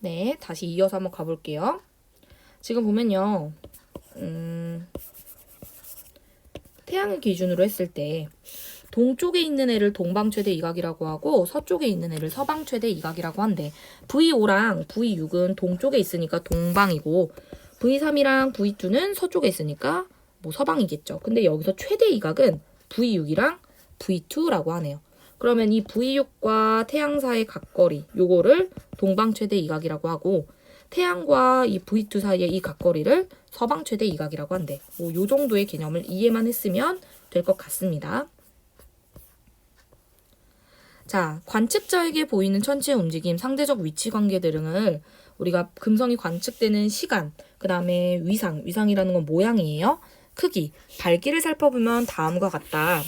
네, 다시 이어서 한번 가볼게요. 지금 보면요, 음, 태양을 기준으로 했을 때 동쪽에 있는 애를 동방 최대 이각이라고 하고 서쪽에 있는 애를 서방 최대 이각이라고 한대. V5랑 V6은 동쪽에 있으니까 동방이고 V3이랑 V2는 서쪽에 있으니까 뭐 서방이겠죠. 근데 여기서 최대 이각은 V6이랑 V2라고 하네요. 그러면 이 V6과 태양 사이의 각거리 요거를 동방 최대 이각이라고 하고 태양과 이 V2 사이의 이 각거리를 서방 최대 이각이라고 한대. 뭐 요 정도의 개념을 이해만 했으면 될 것 같습니다. 자, 관측자에게 보이는 천체의 움직임, 상대적 위치 관계 등을 우리가 금성이 관측되는 시간, 그 다음에 위상, 위상이라는 건 모양이에요. 크기, 밝기를 살펴보면 다음과 같다.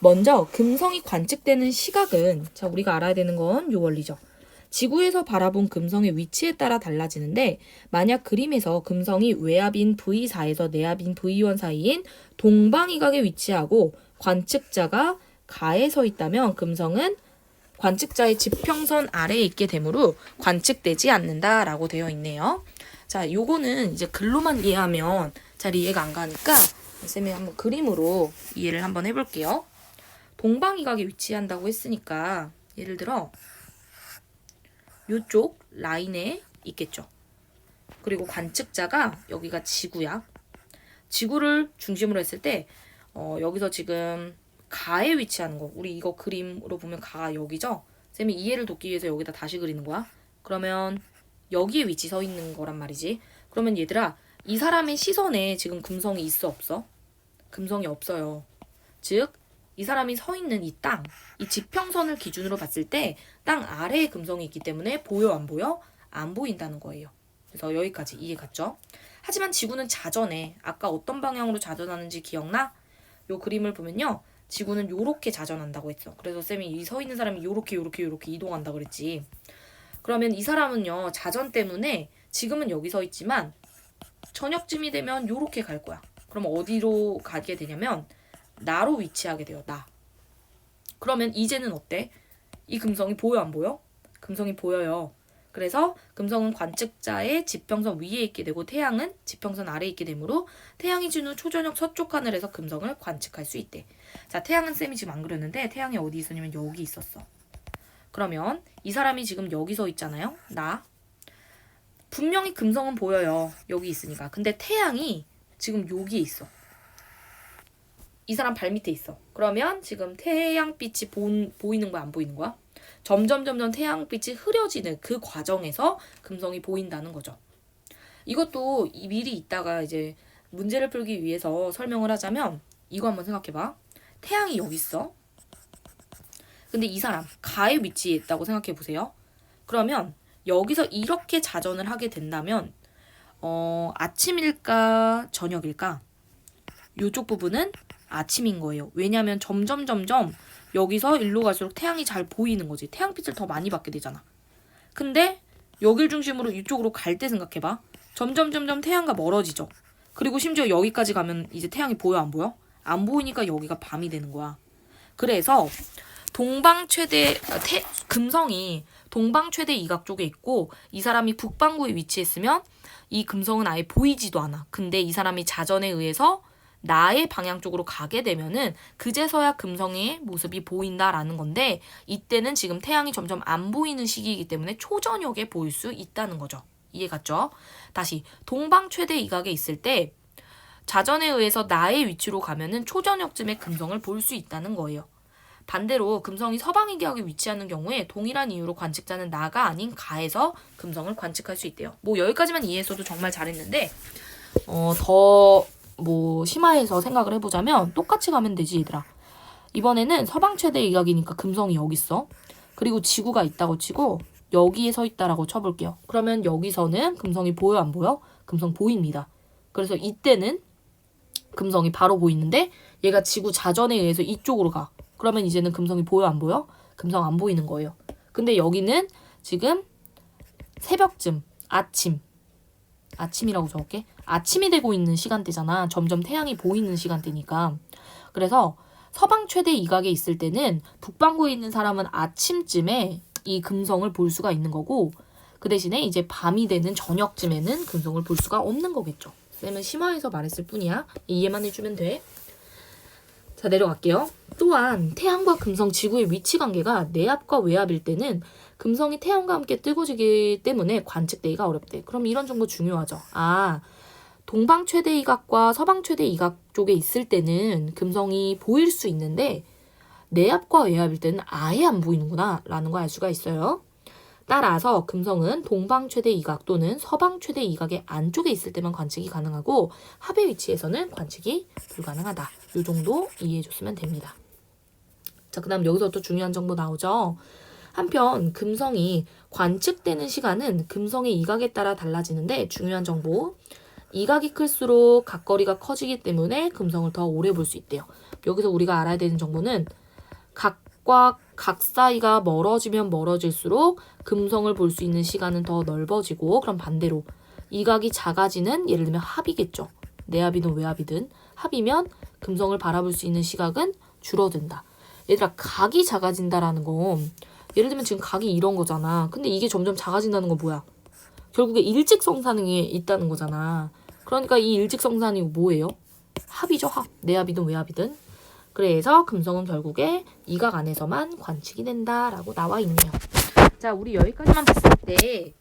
먼저 금성이 관측되는 시각은 자 우리가 알아야 되는 건 요 원리죠. 지구에서 바라본 금성의 위치에 따라 달라지는데 만약 그림에서 금성이 외압인 V4에서 내압인 V1 사이인 동방이각에 위치하고 관측자가 가에 서 있다면 금성은 관측자의 지평선 아래에 있게 되므로 관측되지 않는다라고 되어 있네요. 자, 요거는 이제 글로만 이해하면 잘 이해가 안 가니까 쌤이 한번 그림으로 이해를 한번 해볼게요. 동방이각에 위치한다고 했으니까 예를 들어 요쪽 라인에 있겠죠. 그리고 관측자가 여기가 지구야. 지구를 중심으로 했을 때 어, 여기서 지금 가에 위치하는 거. 우리 이거 그림으로 보면 가가 여기죠. 쌤이 이해를 돕기 위해서 여기다 다시 그리는 거야. 그러면 여기에 위치 서 있는 거란 말이지. 그러면 얘들아 이 사람의 시선에 지금 금성이 있어 없어? 금성이 없어요. 즉 이 사람이 서 있는 이 땅, 이 지평선을 기준으로 봤을 때 땅 아래에 금성이 있기 때문에 보여 안 보여? 안 보인다는 거예요. 그래서 여기까지 이해 갔죠? 하지만 지구는 자전해. 아까 어떤 방향으로 자전하는지 기억나? 요 그림을 보면요. 지구는 요렇게 자전한다고 했어. 그래서 쌤이 이 서 있는 사람이 요렇게 요렇게 요렇게 이동한다 그랬지. 그러면 이 사람은요. 자전 때문에 지금은 여기 서 있지만 저녁쯤이 되면 요렇게 갈 거야. 그럼 어디로 가게 되냐면 나로 위치하게 돼요. 나. 그러면 이제는 어때? 이 금성이 보여 안 보여? 금성이 보여요. 그래서 금성은 관측자의 지평선 위에 있게 되고 태양은 지평선 아래에 있게 되므로 태양이 주는 초저녁 서쪽 하늘에서 금성을 관측할 수 있대. 자, 태양은 쌤이 지금 안 그렸는데 태양이 어디 있었냐면 여기 있었어. 그러면 이 사람이 지금 여기 서 있잖아요. 나. 분명히 금성은 보여요. 여기 있으니까. 근데 태양이 지금 여기에 있어. 이 사람 발 밑에 있어. 그러면 지금 태양빛이 보, 보이는 거야, 안 보이는 거야? 점점 점점 태양빛이 흐려지는 그 과정에서 금성이 보인다는 거죠. 이것도 이 미리 있다가 이제 문제를 풀기 위해서 설명을 하자면 이거 한번 생각해봐. 태양이 여기 있어. 근데 이 사람 가에 위치해 있다고 생각해 보세요. 그러면 여기서 이렇게 자전을 하게 된다면 어, 아침일까 저녁일까? 이쪽 부분은 아침인 거예요. 왜냐하면 점점 점점 여기서 일로 갈수록 태양이 잘 보이는 거지. 태양빛을 더 많이 받게 되잖아. 근데 여길 중심으로 이쪽으로 갈 때 생각해봐. 점점 점점 태양과 멀어지죠. 그리고 심지어 여기까지 가면 이제 태양이 보여 안 보여? 안 보이니까 여기가 밤이 되는 거야. 그래서 동방 최대 아, 태, 금성이 동방 최대 이각 쪽에 있고 이 사람이 북반구에 위치했으면 이 금성은 아예 보이지도 않아. 근데 이 사람이 자전에 의해서 나의 방향 쪽으로 가게 되면은 그제서야 금성의 모습이 보인다라는 건데 이때는 지금 태양이 점점 안 보이는 시기이기 때문에 초저녁에 보일 수 있다는 거죠. 이해 갔죠? 다시 동방 최대 이각에 있을 때 자전에 의해서 나의 위치로 가면은 초저녁쯤에 금성을 볼 수 있다는 거예요. 반대로 금성이 서방 이각에 위치하는 경우에 동일한 이유로 관측자는 나가 아닌 가에서 금성을 관측할 수 있대요. 뭐 여기까지만 이해했어도 정말 잘했는데 어, 더 뭐 심화해서 생각을 해보자면 똑같이 가면 되지 얘들아. 이번에는 서방 최대 이각이니까 금성이 여기 있어. 그리고 지구가 있다고 치고 여기에 서 있다라고 쳐볼게요. 그러면 여기서는 금성이 보여 안 보여? 금성 보입니다. 그래서 이때는 금성이 바로 보이는데 얘가 지구 자전에 의해서 이쪽으로 가. 그러면 이제는 금성이 보여 안 보여? 금성 안 보이는 거예요. 근데 여기는 지금 새벽쯤 아침 아침이라고 적을게. 아침이 되고 있는 시간대잖아. 점점 태양이 보이는 시간대니까. 그래서 서방 최대 이각에 있을 때는 북반구에 있는 사람은 아침쯤에 이 금성을 볼 수가 있는 거고 그 대신에 이제 밤이 되는 저녁쯤에는 금성을 볼 수가 없는 거겠죠. 쌤은 심화해서 말했을 뿐이야. 이해만 해주면 돼. 자, 내려갈게요. 또한 태양과 금성 지구의 위치 관계가 내압과 외압일 때는 금성이 태양과 함께 뜨거지기 때문에 관측되기가 어렵대. 그럼 이런 정보 중요하죠. 아, 동방 최대 이각과 서방 최대 이각 쪽에 있을 때는 금성이 보일 수 있는데 내압과 외압일 때는 아예 안 보이는구나 라는 걸 알 수가 있어요. 따라서 금성은 동방 최대 이각 또는 서방 최대 이각의 안쪽에 있을 때만 관측이 가능하고 합의 위치에서는 관측이 불가능하다. 이 정도 이해해 줬으면 됩니다. 자, 그 다음 여기서 또 중요한 정보 나오죠. 한편 금성이 관측되는 시간은 금성의 이각에 따라 달라지는데 중요한 정보. 이각이 클수록 각거리가 커지기 때문에 금성을 더 오래 볼 수 있대요. 여기서 우리가 알아야 되는 정보는 각과 각 사이가 멀어지면 멀어질수록 금성을 볼 수 있는 시간은 더 넓어지고 그럼 반대로 이각이 작아지는 예를 들면 합이겠죠. 내합이든 외합이든 합이면 금성을 바라볼 수 있는 시각은 줄어든다. 얘들아 각이 작아진다라는 건 예를 들면 지금 각이 이런 거잖아. 근데 이게 점점 작아진다는 건 뭐야? 결국에 일직성산이 있다는 거잖아. 그러니까 이 일직성산이 뭐예요? 합이죠, 합. 내합이든 외합이든. 그래서 금성은 결국에 이각 안에서만 관측이 된다라고 나와 있네요. 자, 우리 여기까지만 봤을 때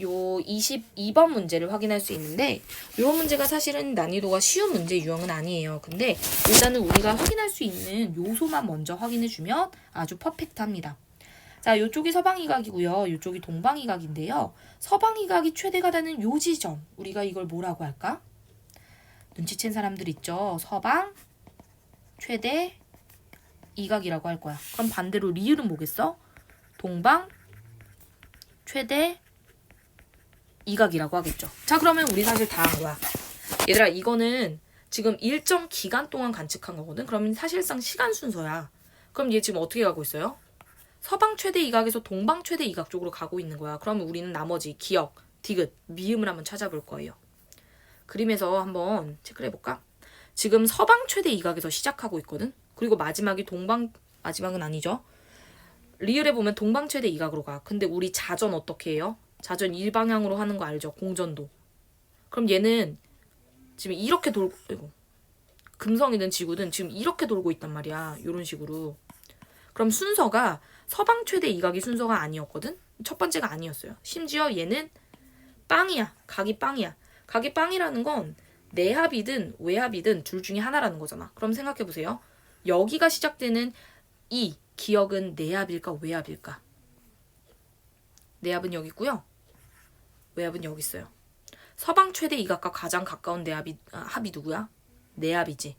요 22번 문제를 확인할 수 있는데 이 문제가 사실은 난이도가 쉬운 문제 유형은 아니에요. 근데 일단은 우리가 확인할 수 있는 요소만 먼저 확인해 주면 아주 퍼펙트합니다. 자, 요쪽이 서방이각이고요. 요쪽이 동방이각인데요. 서방이각이 최대가 되는 요 지점. 우리가 이걸 뭐라고 할까? 눈치챈 사람들 있죠. 서방 최대 이각이라고 할 거야. 그럼 반대로 리을은 뭐겠어? 동방 최대 이각이라고 하겠죠. 자, 그러면 우리 사실 다 한 거야. 얘들아, 이거는 지금 일정 기간 동안 관측한 거거든. 그러면 사실상 시간 순서야. 그럼 얘 지금 어떻게 가고 있어요? 서방 최대 이각에서 동방 최대 이각 쪽으로 가고 있는 거야. 그러면 우리는 나머지 기억, 디귿, 미음을 한번 찾아볼 거예요. 그림에서 한번 체크를 해볼까? 지금 서방 최대 이각에서 시작하고 있거든. 그리고 마지막이 동방 마지막은 아니죠. 리을에 보면 동방 최대 이각으로 가. 근데 우리 자전 어떻게 해요? 자전 일방향으로 하는 거 알죠? 공전도. 그럼 얘는 지금 이렇게 돌고 이거 금성이든 지구든 지금 이렇게 돌고 있단 말이야. 이런 식으로. 그럼 순서가 서방 최대 이각이 순서가 아니었거든. 첫 번째가 아니었어요. 심지어 얘는 빵이야. 각이 빵이야. 각이 빵이라는 건 내합이든 외합이든 둘 중에 하나라는 거잖아. 그럼 생각해 보세요. 여기가 시작되는 이 기억은 내합일까 외합일까? 내합은 여기 있고요. 외합은 여기 있어요. 서방 최대 이각과 가장 가까운 내합이 아, 합이 누구야? 내합이지.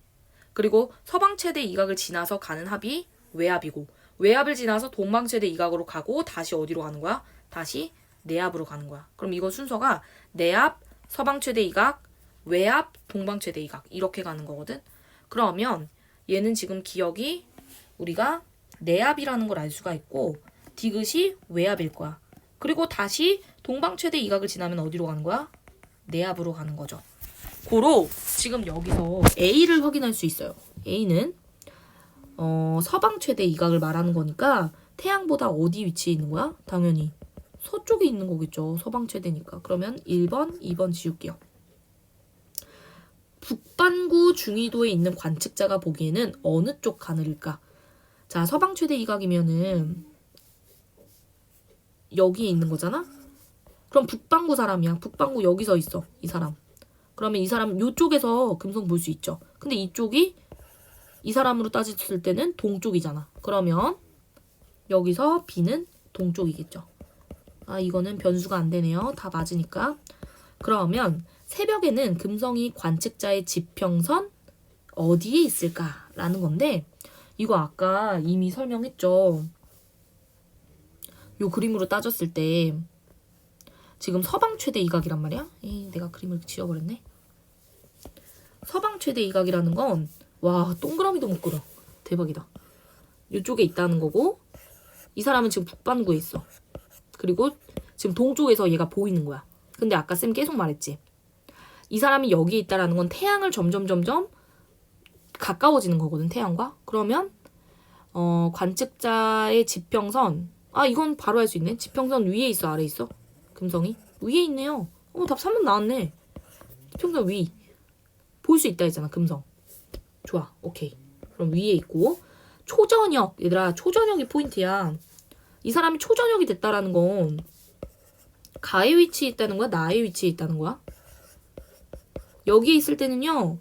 그리고 서방 최대 이각을 지나서 가는 합이 외합이고 외합을 지나서 동방 최대 이각으로 가고 다시 어디로 가는 거야? 다시 내합으로 가는 거야. 그럼 이거 순서가 내합, 서방 최대 이각, 외합, 동방 최대 이각 이렇게 가는 거거든. 그러면 얘는 지금 기억이 우리가 내합이라는 걸 알 수가 있고 디귿이 외합일 거야. 그리고 다시 동방 최대 이각을 지나면 어디로 가는 거야? 내합으로 가는 거죠. 고로 지금 여기서 A를 확인할 수 있어요. A는 어, 서방 최대 이각을 말하는 거니까 태양보다 어디 위치에 있는 거야? 당연히 서쪽에 있는 거겠죠. 서방 최대니까. 그러면 1번, 2번 지울게요. 북반구 중위도에 있는 관측자가 보기에는 어느 쪽 하늘일까? 자, 서방 최대 이각이면은 여기에 있는 거잖아? 그럼 북반구 사람이야. 북반구 여기서 있어. 이 사람. 그러면 이 사람 요쪽에서 금성 볼 수 있죠. 근데 이쪽이 이 사람으로 따졌을 때는 동쪽이잖아. 그러면 여기서 B는 동쪽이겠죠. 아, 이거는 변수가 안 되네요. 다 맞으니까. 그러면 새벽에는 금성이 관측자의 지평선 어디에 있을까라는 건데 이거 아까 이미 설명했죠. 요 그림으로 따졌을 때 지금 서방 최대 이각이란 말이야. 에이, 내가 그림을 지워버렸네. 서방 최대 이각이라는 건 와 동그라미도 못 그려. 대박이다. 이쪽에 있다는 거고 이 사람은 지금 북반구에 있어. 그리고 지금 동쪽에서 얘가 보이는 거야. 근데 아까 쌤 계속 말했지. 이 사람이 여기에 있다라는 건 태양을 점점 점점 가까워지는 거거든 태양과. 그러면 어 관측자의 지평선 아 이건 바로 할 수 있네. 지평선 위에 있어 아래 있어? 금성이? 위에 있네요. 어, 답 3번 나왔네. 평균 위. 볼 수 있다 했잖아, 금성. 좋아, 오케이. 그럼 위에 있고. 초저녁. 얘들아, 초저녁이 포인트야. 이 사람이 초저녁이 됐다라는 건 가의 위치에 있다는 거야? 나의 위치에 있다는 거야? 여기에 있을 때는요.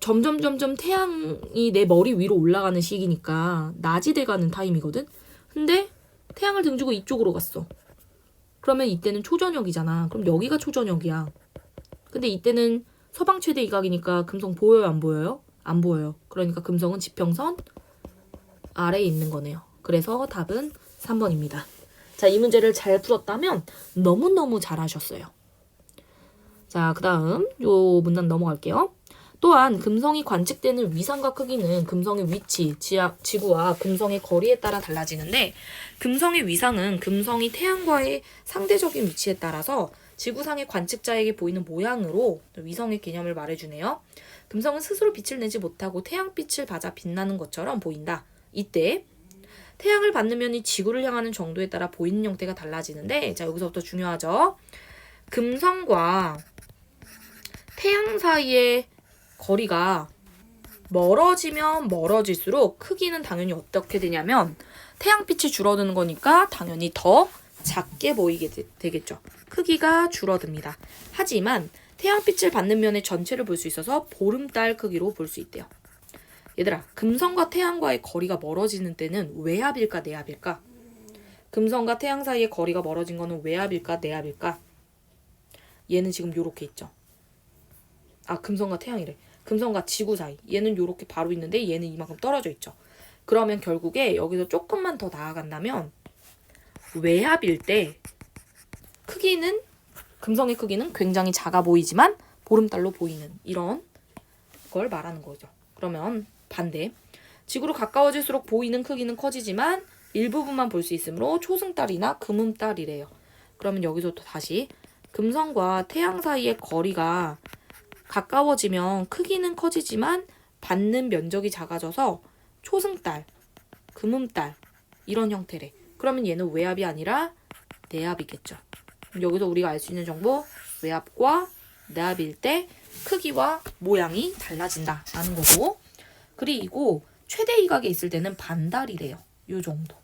점점 점점 태양이 내 머리 위로 올라가는 시기니까 낮이 돼가는 타임이거든. 근데 태양을 등지고 이쪽으로 갔어. 그러면 이때는 초저녁이잖아. 그럼 여기가 초저녁이야. 근데 이때는 서방 최대 이각이니까 금성 보여요, 안 보여요? 안 보여요. 그러니까 금성은 지평선 아래에 있는 거네요. 그래서 답은 3번입니다. 자, 이 문제를 잘 풀었다면 너무너무 잘하셨어요. 자, 그 다음 요 문단 넘어갈게요. 또한 금성이 관측되는 위상과 크기는 금성의 위치, 지하, 지구와 금성의 거리에 따라 달라지는데 금성의 위상은 금성이 태양과의 상대적인 위치에 따라서 지구상의 관측자에게 보이는 모양으로 위성의 개념을 말해주네요. 금성은 스스로 빛을 내지 못하고 태양빛을 받아 빛나는 것처럼 보인다. 이때 태양을 받는 면이 지구를 향하는 정도에 따라 보이는 형태가 달라지는데 자 여기서부터 중요하죠. 금성과 태양 사이의 거리가 멀어지면 멀어질수록 크기는 당연히 어떻게 되냐면 태양빛이 줄어드는 거니까 당연히 더 작게 보이게 되, 겠죠 크기가 줄어듭니다. 하지만 태양빛을 받는 면의 전체를 볼 수 있어서 보름달 크기로 볼 수 있대요. 얘들아, 금성과 태양과의 거리가 멀어지는 때는 외압일까 내압일까? 금성과 태양 사이의 거리가 멀어진 거는 외압일까 내압일까? 얘는 지금 요렇게 있죠. 아, 금성과 태양이래. 금성과 지구 사이. 얘는 요렇게 바로 있는데 얘는 이만큼 떨어져 있죠. 그러면 결국에 여기서 조금만 더 나아간다면 외압일 때 크기는 금성의 크기는 굉장히 작아 보이지만 보름달로 보이는 이런 걸 말하는 거죠. 그러면 반대. 지구로 가까워질수록 보이는 크기는 커지지만 일부분만 볼 수 있으므로 초승달이나 금음달이래요. 그러면 여기서 또 다시 금성과 태양 사이의 거리가 가까워지면 크기는 커지지만 받는 면적이 작아져서 초승달, 금음달 이런 형태래. 그러면 얘는 외압이 아니라 내압이겠죠. 여기서 우리가 알 수 있는 정보 외압과 내압일 때 크기와 모양이 달라진다라는 거고 그리고 최대 이각에 있을 때는 반달이래요. 요 정도.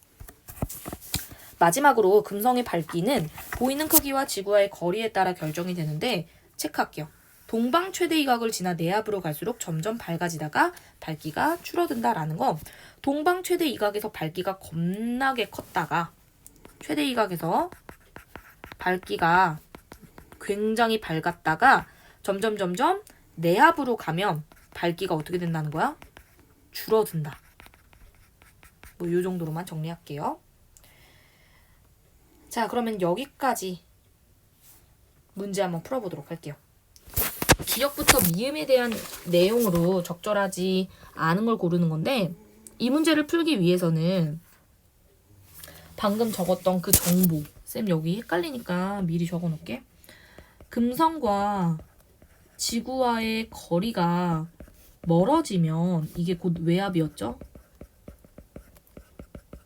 마지막으로 금성의 밝기는 보이는 크기와 지구와의 거리에 따라 결정이 되는데 체크할게요. 동방 최대 이각을 지나 내압으로 갈수록 점점 밝아지다가 밝기가 줄어든다라는 거. 동방 최대 이각에서 밝기가 겁나게 컸다가 최대 이각에서 밝기가 굉장히 밝았다가 점점 점점 내압으로 가면 밝기가 어떻게 된다는 거야? 줄어든다. 뭐 이 정도로만 정리할게요. 자, 그러면 여기까지 문제 한번 풀어보도록 할게요. 기억부터 미음에 대한 내용으로 적절하지 않은 걸 고르는 건데 이 문제를 풀기 위해서는 방금 적었던 그 정보 쌤 여기 헷갈리니까 미리 적어 놓을게. 금성과 지구와의 거리가 멀어지면 이게 곧 외압이었죠?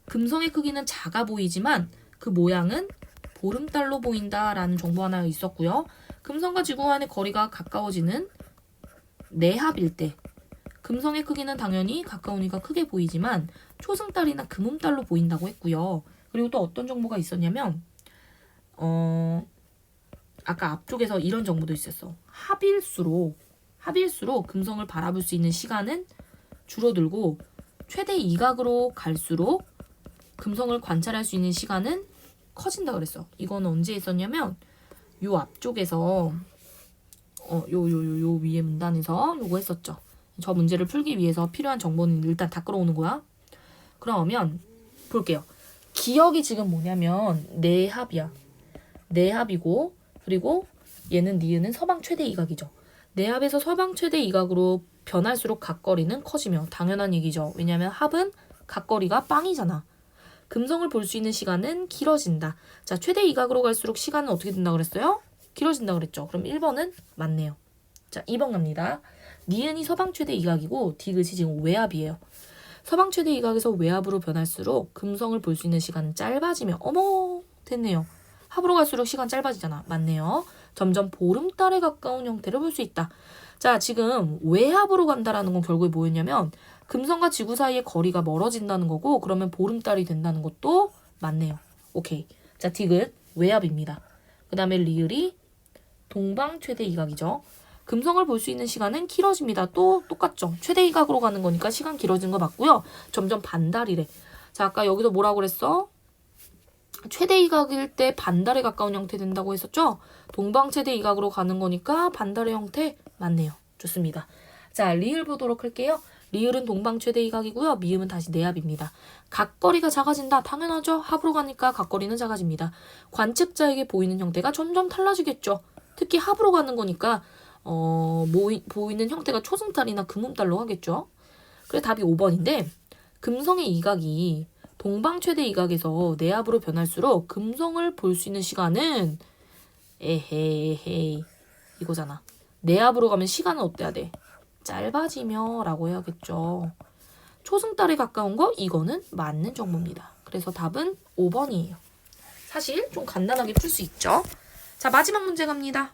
금성의 크기는 작아 보이지만 그 모양은 보름달로 보인다라는 정보 하나 있었고요. 금성과 지구 간의 거리가 가까워지는 내합일 때 금성의 크기는 당연히 가까우니까 크게 보이지만 초승달이나 금음달로 보인다고 했고요. 그리고 또 어떤 정보가 있었냐면 어 아까 앞쪽에서 이런 정보도 있었어. 합일수록 합일수록 금성을 바라볼 수 있는 시간은 줄어들고 최대 이각으로 갈수록 금성을 관찰할 수 있는 시간은 커진다 그랬어. 이건 언제 있었냐면 요 앞쪽에서 어, 요, 요, 요, 요 위에 문단에서 요거 했었죠. 저 문제를 풀기 위해서 필요한 정보는 일단 다 끌어오는 거야. 그러면 볼게요. 기억이 지금 뭐냐면 내 합이야. 내합이고 그리고 얘는 니은은 서방 최대 이각이죠. 내합에서 서방 최대 이각으로 변할수록 각거리는 커지며 당연한 얘기죠. 왜냐면 합은 각거리가 빵이잖아. 금성을 볼 수 있는 시간은 길어진다. 자, 최대 이각으로 갈수록 시간은 어떻게 된다 그랬어요? 길어진다 그랬죠. 그럼 1번은 맞네요. 자, 2번 갑니다. 니은이 서방 최대 이각이고 디귿이 지금 외압이에요. 서방 최대 이각에서 외압으로 변할수록 금성을 볼 수 있는 시간은 짧아지며 어머 됐네요. 합으로 갈수록 시간 짧아지잖아. 맞네요. 점점 보름달에 가까운 형태를 볼 수 있다. 자, 지금 외합으로 간다라는 건 결국에 뭐였냐면 금성과 지구 사이의 거리가 멀어진다는 거고 그러면 보름달이 된다는 것도 맞네요. 오케이. 자, 디귿 외합입니다. 그 다음에 리을이 동방 최대 이각이죠. 금성을 볼 수 있는 시간은 길어집니다. 또 똑같죠. 최대 이각으로 가는 거니까 시간 길어진 거 맞고요. 점점 반달이래. 자, 아까 여기서 뭐라고 그랬어? 최대 이각일 때 반달에 가까운 형태 된다고 했었죠? 동방 최대 이각으로 가는 거니까 반달의 형태 맞네요. 좋습니다. 자, 리을 보도록 할게요. 리을은 동방 최대 이각이고요. 미음은 다시 내합입니다. 각거리가 작아진다. 당연하죠. 합으로 가니까 각거리는 작아집니다. 관측자에게 보이는 형태가 점점 달라지겠죠. 특히 합으로 가는 거니까 어, 모이, 보이는 형태가 초승달이나 금음달로 하겠죠. 그래 답이 5번인데 금성의 이각이 동방 최대 이각에서 내압으로 변할수록 금성을 볼 수 있는 시간은 에헤이 이거잖아. 내압으로 가면 시간은 어때야 돼? 짧아지며 라고 해야겠죠. 초승달에 가까운 거 이거는 맞는 정보입니다. 그래서 답은 5번이에요. 사실 좀 간단하게 풀 수 있죠. 자 마지막 문제 갑니다.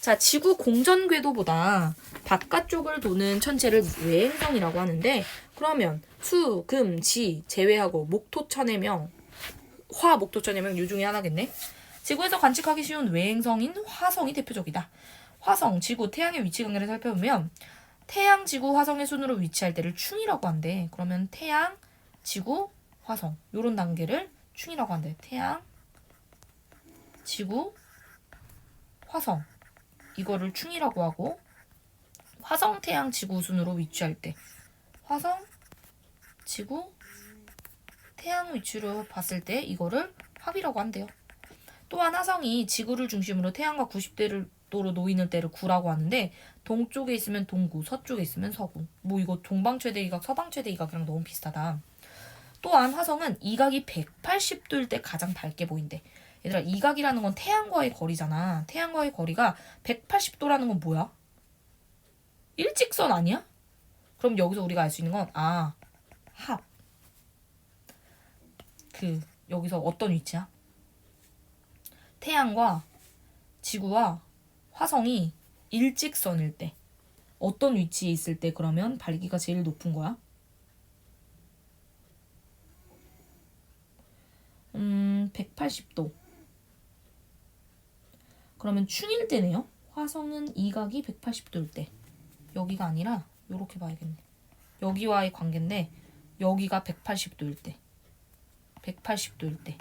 자, 지구 공전 궤도보다 바깥쪽을 도는 천체를 외행성이라고 하는데 그러면 수, 금, 지 제외하고 목토, 천해명 화, 목토, 천해명 요 중에 하나겠네. 지구에서 관측하기 쉬운 외행성인 화성이 대표적이다. 화성, 지구, 태양의 위치 관계를 살펴보면 태양, 지구, 화성의 순으로 위치할 때를 충이라고 한대. 그러면 태양, 지구, 화성 요런 단계를 충이라고 한대. 태양, 지구, 화성 이거를 충이라고 하고 화성, 태양, 지구 순으로 위치할 때 화성, 지구, 태양 위치로 봤을 때 이거를 합이라고 한대요. 또한 화성이 지구를 중심으로 태양과 90도로 놓이는 때를 구라고 하는데 동쪽에 있으면 동구, 서쪽에 있으면 서구. 뭐 이거 동방 최대 이각, 서방 최대 이각이랑 너무 비슷하다. 또한 화성은 이각이 180도일 때 가장 밝게 보인대. 얘들아 이각이라는 건 태양과의 거리잖아. 태양과의 거리가 180도라는 건 뭐야? 일직선 아니야? 그럼 여기서 우리가 알 수 있는 건 아, 합. 그 여기서 어떤 위치야? 태양과 지구와 화성이 일직선일 때 어떤 위치에 있을 때 그러면 밝기가 제일 높은 거야? 음, 180도. 그러면 충일 때네요. 화성은 이각이 180도일 때. 여기가 아니라 이렇게 봐야겠네. 여기와의 관계인데 여기가 180도일 때. 180도일 때.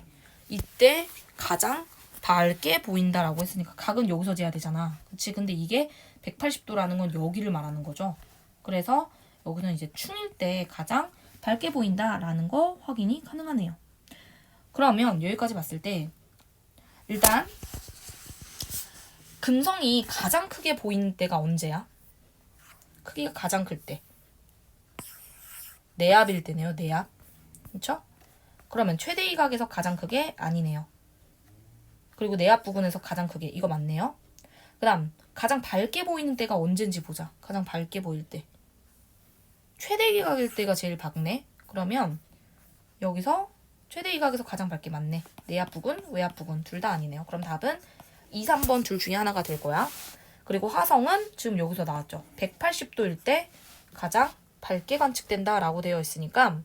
이때 가장 밝게 보인다라고 했으니까 각은 여기서 재야 되잖아. 그치? 근데 이게 180도라는 건 여기를 말하는 거죠. 그래서 여기는 이제 충일 때 가장 밝게 보인다라는 거 확인이 가능하네요. 그러면 여기까지 봤을 때 일단 금성이 가장 크게 보이는 때가 언제야? 크기가 가장 클 때. 내압일 때네요. 내압. 그렇죠? 그러면 최대 이각에서 가장 크게 아니네요. 그리고 내압 부근에서 가장 크게 이거 맞네요. 그다음 가장 밝게 보이는 때가 언젠지 보자. 가장 밝게 보일 때. 최대 이각일 때가 제일 밝네. 그러면 여기서 최대 이각에서 가장 밝게 맞네. 내압 부근, 외압 부근 둘다 아니네요. 그럼 답은 2, 3번 둘 중에 하나가 될 거야. 그리고 화성은 지금 여기서 나왔죠. 180도일 때 가장 밝게 관측된다라고 되어 있으니까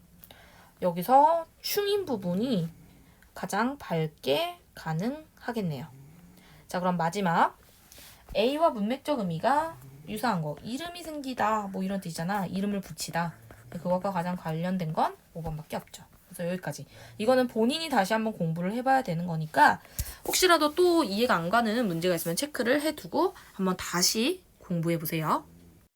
여기서 충인 부분이 가장 밝게 가능하겠네요. 자, 그럼 마지막 A와 문맥적 의미가 유사한 거. 이름이 생기다 뭐 이런 뜻이잖아. 이름을 붙이다. 그것과 가장 관련된 건 5번밖에 없죠. 그래서 여기까지. 이거는 본인이 다시 한번 공부를 해봐야 되는 거니까 혹시라도 또 이해가 안 가는 문제가 있으면 체크를 해두고 한번 다시 공부해 보세요.